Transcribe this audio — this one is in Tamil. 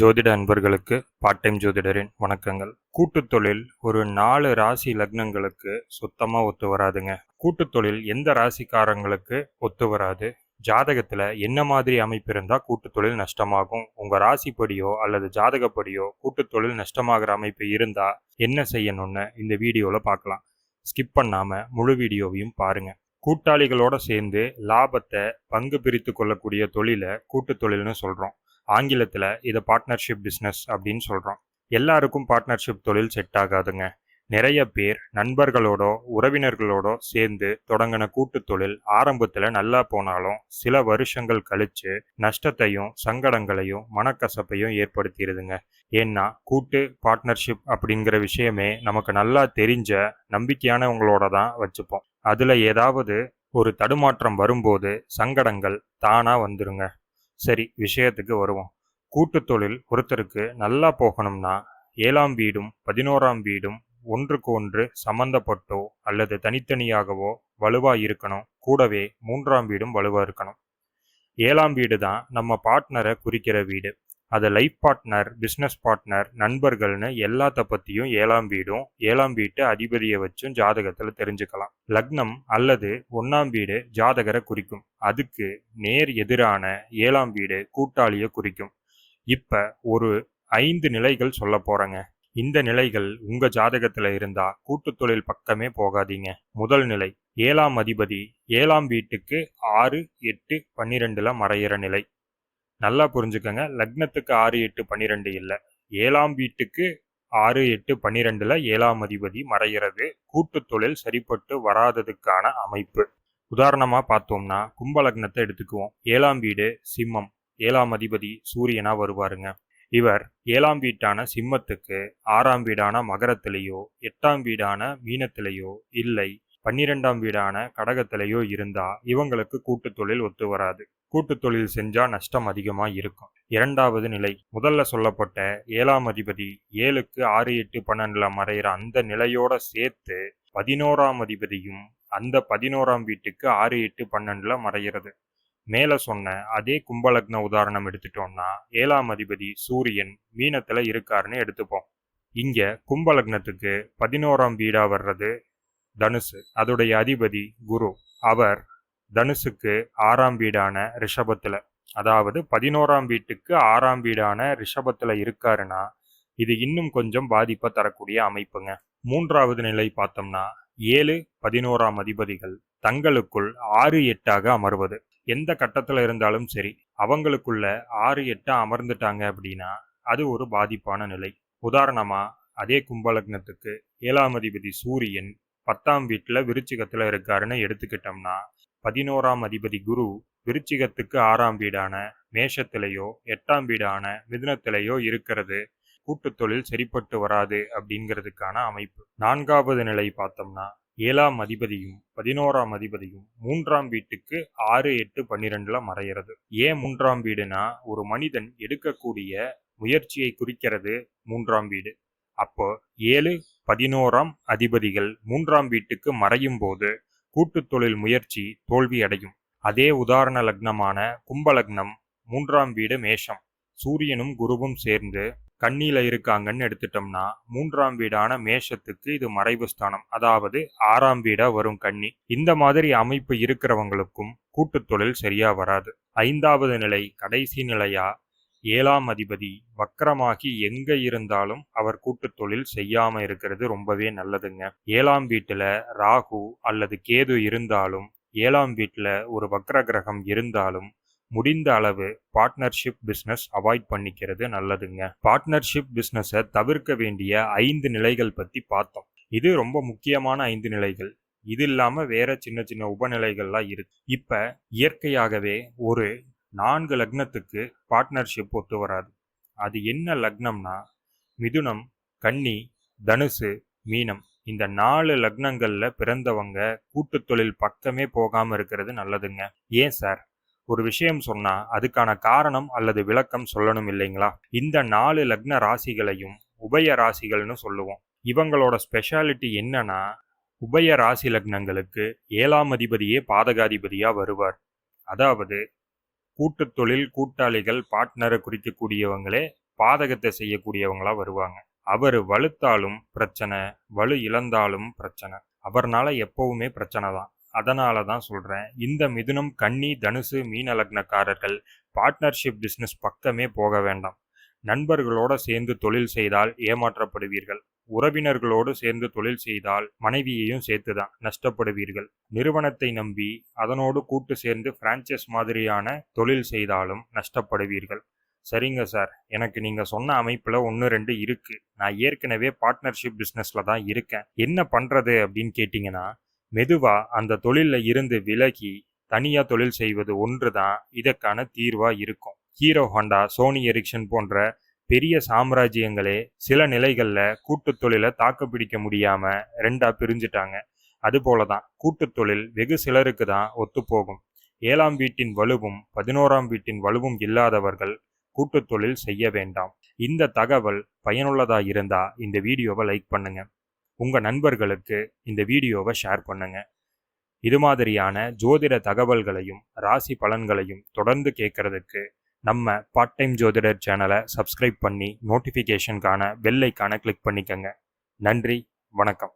ஜோதிட அன்பர்களுக்கு பார்ட் டைம் ஜோதிடரின் வணக்கங்கள். கூட்டுத் தொழில் ஒரு நாலு ராசி லக்னங்களுக்கு சுத்தமாக ஒத்து வராதுங்க. கூட்டுத் தொழில் எந்த ராசிக்காரங்களுக்கு ஒத்து வராது. ஜாதகத்தில் என்ன மாதிரி அமைப்பு இருந்தால் கூட்டுத் தொழில் நஷ்டமாகும். உங்கள் ராசிப்படியோ அல்லது ஜாதகப்படியோ கூட்டுத் தொழில் நஷ்டமாகிற அமைப்பு இருந்தால் என்ன செய்யணும்னு இந்த வீடியோவில் பார்க்கலாம். ஸ்கிப் பண்ணாமல் முழு வீடியோவையும் பாருங்கள் கூட்டாளிகளோட சேர்ந்து லாபத்தை பங்கு பிரித்து கொள்ளக்கூடிய தொழிலை கூட்டுத் தொழில்னு சொல்கிறோம் ஆங்கிலத்தில் இதை பார்ட்னர்ஷிப் பிஸ்னஸ் அப்படின்னு சொல்கிறோம் எல்லாருக்கும் பார்ட்னர்ஷிப் தொழில் செட் ஆகாதுங்க. நிறைய பேர் நண்பர்களோட உறவினர்களோட சேர்ந்து தொடங்கின கூட்டு தொழில் ஆரம்பத்தில் நல்லா போனாலும் சில வருஷங்கள் கழிச்சு நஷ்டத்தையும் சங்கடங்களையும் மனக்கசப்பையும் ஏற்படுத்திடுதுங்க ஏன்னா கூட்டு பார்ட்னர்ஷிப் அப்படிங்கிற விஷயமே நமக்கு நல்லா தெரிஞ்ச நம்பிக்கையானவங்களோட தான் வச்சுப்போம். அதில் ஏதாவது ஒரு தடுமாற்றம் வரும்போது சங்கடங்கள் தானாக வந்துருங்க. சரி விஷயத்துக்கு வருவோம். கூட்டு தொழில் ஒருத்தருக்கு நல்லா போகணும்னா ஏழாம் வீடும் பதினோராம் வீடும் ஒன்றுக்கு ஒன்று சம்பந்தப்பட்டோ அல்லது தனித்தனியாகவோ வலுவா இருக்கணும். கூடவே மூன்றாம் வீடும் வலுவா இருக்கணும். ஏழாம் வீடு தான் நம்ம பார்ட்னரை குறிக்கிற வீடு. அதை லைஃப் பார்ட்னர் பிஸ்னஸ் பார்ட்னர் நண்பர்கள்னு எல்லாத்த பற்றியும் ஏழாம் வீடும் ஏழாம் வீட்டு அதிபதியை வச்சும் ஜாதகத்தில் தெரிஞ்சுக்கலாம். லக்னம் அல்லது ஒன்றாம் வீடு ஜாதகரை குறிக்கும். அதுக்கு நேர் எதிரான ஏழாம் வீடு கூட்டாளியை குறிக்கும். இப்போ ஒரு ஐந்து நிலைகள் சொல்ல போகிறேங்க இந்த நிலைகள் உங்க ஜாதகத்துல இருந்தா கூட்டு தொழில் பக்கமே போகாதீங்க. முதல் நிலை ஏழாம் அதிபதி ஏழாம் வீட்டுக்கு ஆறு எட்டு பன்னிரெண்டுல மறையிற நிலை. நல்லா புரிஞ்சுக்கோங்க. லக்னத்துக்கு ஆறு எட்டு பன்னிரெண்டு இல்லை. ஏழாம் வீட்டுக்கு ஆறு எட்டு பன்னிரெண்டில் ஏழாம் அதிபதி மறைகிறது. கூட்டு தொழில் சரிப்பட்டு வராததுக்கான அமைப்பு. உதாரணமாக பார்த்தோம்னா கும்ப லக்னத்தை எடுத்துக்குவோம். ஏழாம் வீடு சிம்மம். ஏழாம் அதிபதி சூரியனாக வருவாருங்க. இவர் ஏழாம் வீட்டான சிம்மத்துக்கு ஆறாம் வீடான மகரத்திலேயோ எட்டாம் வீடான மீனத்திலேயோ இல்லை. பன்னிரெண்டாம் வீடான கடகத்திலேயோ இருந்தா இவங்களுக்கு கூட்டு தொழில் ஒத்து வராது. கூட்டு தொழில் செஞ்சா நஷ்டம் அதிகமா இருக்கும். இரண்டாவது நிலை முதல்ல சொல்லப்பட்ட ஏழாம் அதிபதி ஏழுக்கு ஆறு எட்டு பன்னெண்டுல மறைகிற அந்த நிலையோட சேர்த்து பதினோராம் அதிபதியும் அந்த பதினோராம் வீட்டுக்கு ஆறு எட்டு பன்னெண்டுல மறைகிறது மேல சொன்ன அதே கும்பலக்ன உதாரணம் எடுத்துட்டோம்னா ஏழாம் அதிபதி சூரியன் மீனத்துல இருக்காருன்னு எடுத்துப்போம். இங்க கும்பலக்னத்துக்கு பதினோராம் வீடா வர்றது தனுசு. அதோடைய அதிபதி குரு. அவர் தனுசுக்கு ஆறாம் வீடான ரிஷபத்தில். அதாவது பதினோராம் வீட்டுக்கு ஆறாம் வீடான ரிஷபத்தில் இருக்காருன்னா இது இன்னும் கொஞ்சம் பாதிப்பை தரக்கூடிய அமைப்புங்க. மூன்றாவது நிலை பார்த்தோம்னா ஏழு பதினோராம் அதிபதிகள் தங்களுக்குள் ஆறு எட்டாக அமர்வது. எந்த கட்டத்தில் இருந்தாலும் சரி அவங்களுக்குள்ள ஆறு எட்டாக அமர்ந்துட்டாங்க அப்படின்னா அது ஒரு பாதிப்பான நிலை. உதாரணமாக அதே கும்பலக்னத்துக்கு ஏழாம் அதிபதி சூரியன் பத்தாம் வீட்டில் விருச்சிகத்தில் இருக்காருன்னு எடுத்துக்கிட்டோம்னா பதினோராம் அதிபதி குரு விருச்சிகத்துக்கு ஆறாம் வீடான மேஷத்திலேயோ எட்டாம் வீடான மிதுனத்திலேயோ இருக்கிறது. கூட்டு தொழில் சரிப்பட்டு வராது அப்படிங்கிறதுக்கான அமைப்பு. நான்காவது நிலை பார்த்தோம்னா ஏழாம் அதிபதியும் பதினோராம் அதிபதியும் மூன்றாம் வீட்டுக்கு ஆறு எட்டு பன்னிரெண்டுல மறைகிறது ஏன் மூன்றாம் வீடுனா ஒரு மனிதன் எடுக்கக்கூடிய முயற்சியை குறிக்கிறது மூன்றாம் வீடு. அப்போ ஏழு பதினோராம் அதிபதிகள் மூன்றாம் வீட்டுக்கு மறையும் போது கூட்டுத் தொழில் முயற்சி தோல்வி அடையும் அதே உதாரண லக்னமான கும்பலக்னம் மூன்றாம் வீடு மேஷம். சூரியனும் குருவும் சேர்ந்து கண்ணியில் இருக்காங்கன்னு எடுத்துட்டோம்னா மூன்றாம் வீடான மேஷத்துக்கு இது மறைவு ஸ்தானம். அதாவது ஆறாம் வீடா வரும் கண்ணி இந்த மாதிரி அமைப்பு இருக்கிறவங்களுக்கும் கூட்டுத் தொழில் சரியா வராது. ஐந்தாவது நிலை கடைசி நிலையா ஏழாம் அதிபதி வக்கரமாகி எங்க இருந்தாலும் அவர் கூட்டு தொழில் செய்யாம இருக்கிறது ரொம்பவே நல்லதுங்க. ஏழாம் வீட்டுல ராகு அல்லது கேது இருந்தாலும் ஏழாம் வீட்டுல ஒரு வக்ர கிரகம் இருந்தாலும் முடிந்த அளவு பார்ட்னர்ஷிப் பிஸ்னஸ் அவாய்ட் பண்ணிக்கிறது நல்லதுங்க. பார்ட்னர்ஷிப் பிஸ்னஸை தவிர்க்க வேண்டிய ஐந்து நிலைகள் பத்தி பார்த்தோம். இது ரொம்ப முக்கியமான ஐந்து நிலைகள். இது இல்லாம வேற சின்ன சின்ன உபநிலைகள்லாம் இருக்கு. இப்ப இயற்கையாகவே ஒரு நான்கு லக்னத்துக்கு பார்ட்னர்ஷிப் ஒத்து வராது. அது என்ன லக்னம்னா மிதுனம் கன்னி தனுசு மீனம். இந்த நாலு லக்னங்களில் பிறந்தவங்க கூட்டு தொழில் பக்கமே போகாமல் இருக்கிறது நல்லதுங்க. ஏன் சார்? ஒரு விஷயம் சொன்னால் அதுக்கான காரணம் அல்லது விளக்கம் சொல்லணும் இல்லைங்களா? இந்த நாலு லக்ன ராசிகளையும் உபய ராசிகள்னு சொல்லுவோம். இவங்களோட ஸ்பெஷாலிட்டி என்னன்னா உபய ராசி லக்னங்களுக்கு ஏழாம் அதிபதியே பாதகாதிபதியாக வருவார். அதாவது கூட்டு தொழில் கூட்டாளிகள் பார்ட்னரை குறிக்கக்கூடியவங்களே பாதகத்தை செய்யக்கூடியவங்களா வருவாங்க. அவர் வலுத்தாலும் பிரச்சனை வலு இழந்தாலும் பிரச்சனை. அவர்னால எப்பவுமே பிரச்சனை தான். அதனால தான் சொல்றேன் இந்த மிதுனம் கன்னி தனுசு மீன லக்னக்காரர்கள் பார்ட்னர்ஷிப் பிஸ்னஸ் பக்கமே போக வேண்டாம். நண்பர்களோட சேர்ந்து தொழில் செய்தால் ஏமாற்றப்படுவீர்கள். உறவினர்களோடு சேர்ந்து தொழில் செய்தால் மனைவியையும் சேர்த்துதான் நஷ்டப்படுவீர்கள். நிறுவனத்தை நம்பி அதனோடு கூட்டு சேர்ந்து பிரான்ச்சைஸ் மாதிரியான தொழில் செய்தாலும் நஷ்டப்படுவீர்கள். சரிங்க சார் எனக்கு நீங்க சொன்ன அமைப்புல ஒன்று ரெண்டு இருக்கு. நான் ஏற்கனவே பார்ட்னர்ஷிப் பிஸ்னஸ்ல தான் இருக்கேன். என்ன பண்றது அப்படின்னு கேட்டிங்கன்னா மெதுவா அந்த தொழிலில் இருந்து விலகி தனியா தொழில் செய்வது ஒன்று தான் இதற்கான தீர்வா இருக்கும். ஹீரோ ஹோண்டா சோனி எரிக்ஷன் போன்ற பெரிய சாம்ராஜ்யங்களே சில நிலைகளில் கூட்டுத் தொழிலை தாக்கு பிடிக்க முடியாமல் ரெண்டாக பிரிஞ்சுட்டாங்க. அதுபோல தான் கூட்டுத் தொழில் வெகு சிலருக்கு தான் ஒத்துப்போகும். ஏழாம் வீட்டின் வலுவும் பதினோராம் வீட்டின் வலுவும் இல்லாதவர்கள் கூட்டுத் தொழில் செய்ய வேண்டாம். இந்த தகவல் பயனுள்ளதாக இருந்தால் இந்த வீடியோவை லைக் பண்ணுங்க. உங்கள் நண்பர்களுக்கு இந்த வீடியோவை ஷேர் பண்ணுங்க. இது மாதிரியான ஜோதிட தகவல்களையும் ராசி பலன்களையும் தொடர்ந்து கேட்கறதுக்கு நம்ம பார்ட் டைம் ஜோதிடர் சேனலை சப்ஸ்கிரைப் பண்ணி நோட்டிஃபிகேஷனுக்கான பெல் ஐக்கான கிளிக் பண்ணிக்கோங்க. நன்றி வணக்கம்.